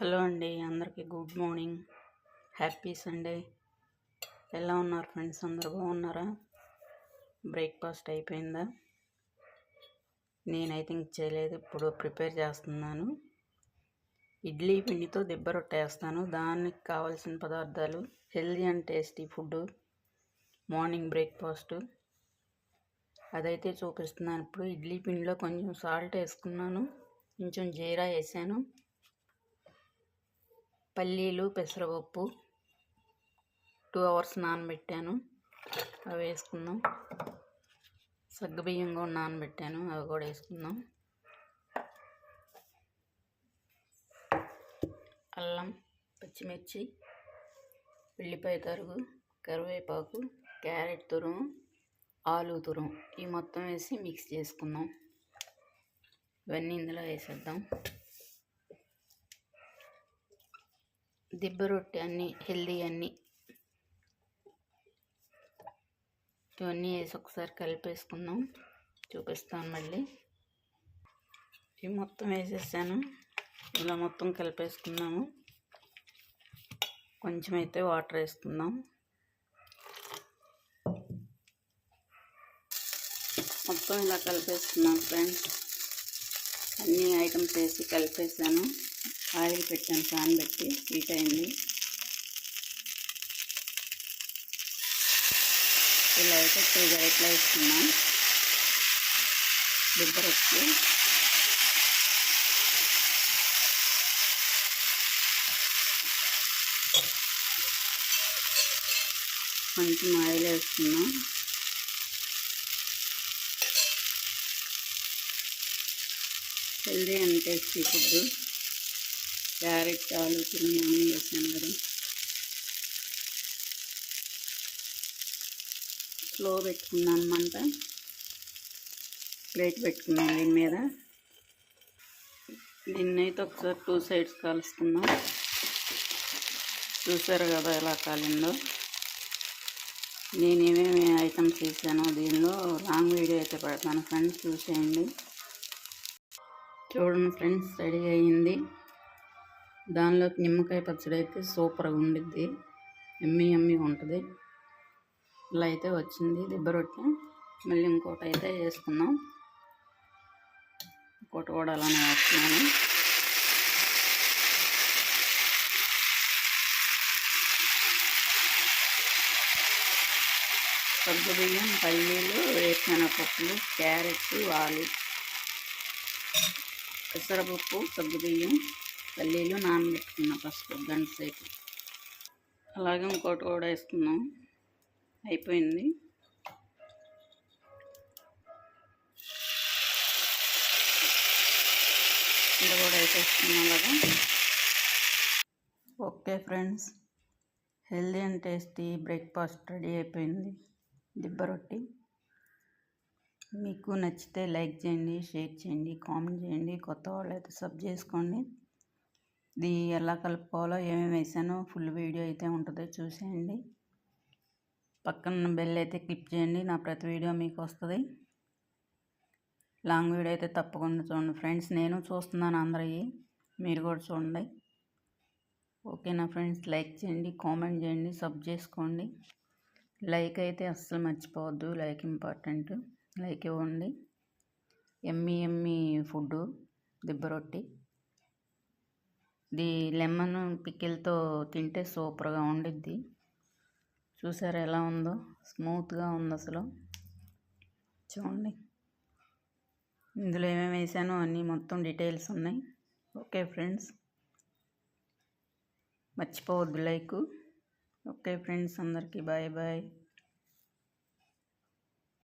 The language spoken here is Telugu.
హలో అండి అందరికీ గుడ్ మార్నింగ్. Happy Sunday. ఎలా ఉన్నారు ఫ్రెండ్స్? అందరు బాగున్నారా? బ్రేక్ఫాస్ట్ అయిపోయిందా? నేనైతే ఇంక చేయలేదు ఇప్పుడు ప్రిపేర్ చేస్తున్నాను. ఇడ్లీ పిండితో దెబ్బ రొట్టేస్తాను. దానికి కావాల్సిన పదార్థాలు healthy and tasty food morning breakfast. అదైతే చూపిస్తున్నాను. ఇప్పుడు ఇడ్లీ పిండిలో కొంచెం సాల్ట్ వేసుకున్నాను. కొంచెం జీరా వేసాను. పల్లీలు పెసరపప్పు టూ అవర్స్ నానబెట్టాను. అవి వేసుకుందాం. సగ్గుబియ్యం కూడా నానబెట్టాను. అవి కూడా వేసుకుందాం. అల్లం పచ్చిమిర్చి ఉల్లిపాయ తరుగు కరివేపాకు క్యారెట్ తురుము ఆలు తురుము. ఈ మొత్తం వేసి మిక్స్ చేసుకుందాం. ఇవన్నీ ఇందులో వేసేద్దాం. దిబ్బ రొట్టె అన్నీ హెల్దీ అన్నీ. ఇవన్నీ వేసి ఒకసారి కలిపేసుకుందాం. చూపిస్తాను మళ్ళీ. ఇవి మొత్తం వేసేసాను. ఇలా మొత్తం కలిపేసుకున్నాము కొంచెం అయితే వాటర్ వేసుకుందాం. మొత్తం ఇలా కలిపేసుకున్నాం ఫ్రెండ్స్ అన్ని ఐటమ్స్ వేసి కలిపేసాను. ఆయిల్ పెట్టాను ఫ్యాన్ పెట్టి హీట్ అయింది ఇలా అయితే టూ గైట్లో వేసుకున్నాం? దిబ్బరొచ్చి కొంచెం ఆయిల్ వేస్తున్నాం healthy and tasty food. Carrot ఆలు తురిమి అన్నీ వేసాను కదా. స్లో పెట్టుకున్నాను అనమాట ప్లేట్ పెట్టుకున్నాను దీని మీద. దీన్నైతే ఒకసారి టూ సైడ్స్ కాలుసుకుందాం చూసారు కదా ఎలా కాలిందో. నేను ఏమేమి ఐటమ్స్ వేసానో దీనిలో లాంగ్ వీడియో అయితే పెడతాను. ఫ్రెండ్స్ చూసేయండి. చూడండి ఫ్రెండ్స్ రెడీ అయ్యింది దానిలోకి నిమ్మకాయ పచ్చడి అయితే సూపర్గా ఉండిద్ది. ఎమ్మి ఎమ్మి ఉంటుంది. ఇలా అయితే వచ్చింది దిబ్బ రొట్టె. మళ్ళీ ఇంకోటి అయితే వేసుకుందాం. ఇంకోటి కూడా అలానే వేస్తున్నాను. సగ్గు బియ్యం పల్లీలు వేరుశనగపప్పులు క్యారెట్ ఆలు పెసరపప్పు సగ్గుబియ్యం పల్లీలు నానబెట్టుకున్న ఫస్ట్ గంట సేపు. అలాగే ఇంకోటి కూడా వేసుకున్నాం. అయిపోయింది. ఇది కూడా వేసేసుకున్నాం కదా. Okay friends. Healthy and tasty breakfast ready అయిపోయింది. దిబ్బ రొట్టి. మీకు నచ్చితే లైక్ చేయండి షేర్ చేయండి కామెంట్ చేయండి. కొత్త వాళ్ళు అయితే సబ్ చేసుకోండి. ఇది ఎలా కలుపుకోవాలో ఏమేమి వేసానో ఫుల్ వీడియో అయితే ఉంటుంది చూసేయండి. పక్కన బెల్ అయితే క్లిక్ చేయండి నా ప్రతి వీడియో మీకు వస్తుంది. లాంగ్ వీడియో అయితే తప్పకుండా చూడండి. ఫ్రెండ్స్ నేను చూస్తున్నాను అందరివి మీరు కూడా చూడండి. ఓకేనా ఫ్రెండ్స్ లైక్ చేయండి కామెంట్ చేయండి సబ్ చేసుకోండి. లైక్ అయితే అస్సలు మర్చిపోవద్దు. లైక్ ఇంపార్టెంట్ లైక్ ఇవ్వండి. ఎమ్మి ఎమ్మి ఫుడ్ దిబ్బ రొట్టి. ఇది లెమన్ పికిల్తో తింటే సూపర్గా ఉండిద్ది. చూసారా ఎలా ఉందో? స్మూత్గా ఉంది అసలు. చూడండి. ఇందులో ఏమేమి వేసానో అన్నీ మొత్తం డీటెయిల్స్ ఉన్నాయి. Okay friends. మర్చిపోవద్దు లైక్. ఓకే ఫ్రెండ్స్ అందరికీ బాయ్ బాయ్.